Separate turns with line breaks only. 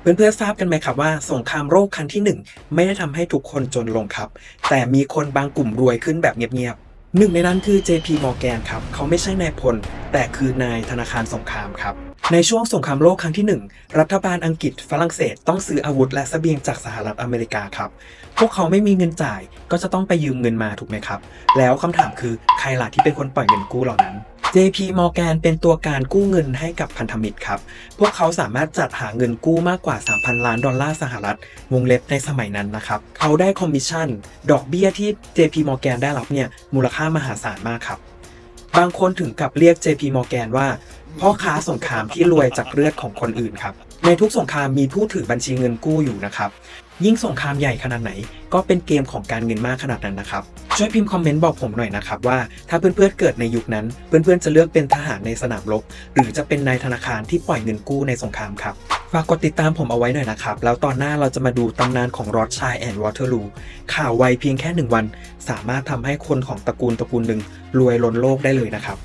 เพื่อนๆทราบกันไหมครับว่าสงครามโลกครั้งที่หนึ่งไม่ได้ทำให้ทุกคนจนลงครับ แต่มีคนบางกลุ่มรวยขึ้นแบบเงียบๆหนึ่งในนั้นคือ JP Morgan ครับ เขาไม่ใช่นายพล แต่คือนายธนาคารสงครามครับ ในช่วงสงครามโลกครั้งที่หนึ่งรัฐบาลอังกฤษฝรั่งเศสต้องซื้ออาวุธและสเสบียงจากสหรัฐอเมริกาครับ พวกเขาไม่มีเงินจ่ายก็จะต้องไปยืมเงินมาถูกไหมครับ แล้วคำถามคือใครล่ะที่เป็นคนปล่อยเงินกู้เหล่านั้น JP Morgan เป็นตัวการกู้เงินให้กับพันธมิตรครับ พวกเขาสามารถจัดหาเงินกู้มากกว่า 3,000 ล้านดอลลาร์สหรัฐ วงเล็บในสมัยนั้นนะครับ เขาได้คอมมิชชั่น ดอกเบี้ยที่ JP Morgan ได้รับเนี่ย มูลค่ามหาศาลมากครับ บางคนถึงกับเรียก JP Morgan ว่า พ่อค้าสงครามที่รวยจากเลือดของคนอื่นครับ ในทุกสงครามมีผู้ถือบัญชีเงินกู้อยู่นะครับยิ่งสงครามใหญ่ขนาดไหน ก็เป็นเกมของการเงินมากขนาดนั้นนะครับ ช่วยพิมพ์คอมเมนต์บอกผมหน่อยนะครับว่าถ้าเพื่อนๆเกิดในยุคนั้น เพื่อนๆจะเลือกเป็นทหารในสนามรบหรือจะเป็นนายธนาคารที่ปล่อยเงินกู้ในสงครามครับฝากกดติดตามผมเอาไว้หน่อยนะครับ แล้วตอนหน้าเราจะมาดูตำนานของรอดชายแอนด์วอเตอร์ลูข่าวไวเพียงแค่หนึ่งวัน สามารถทำให้คนของตระกูลตระกูลหนึ่งรวยล้นโลกได้เลยนะครับ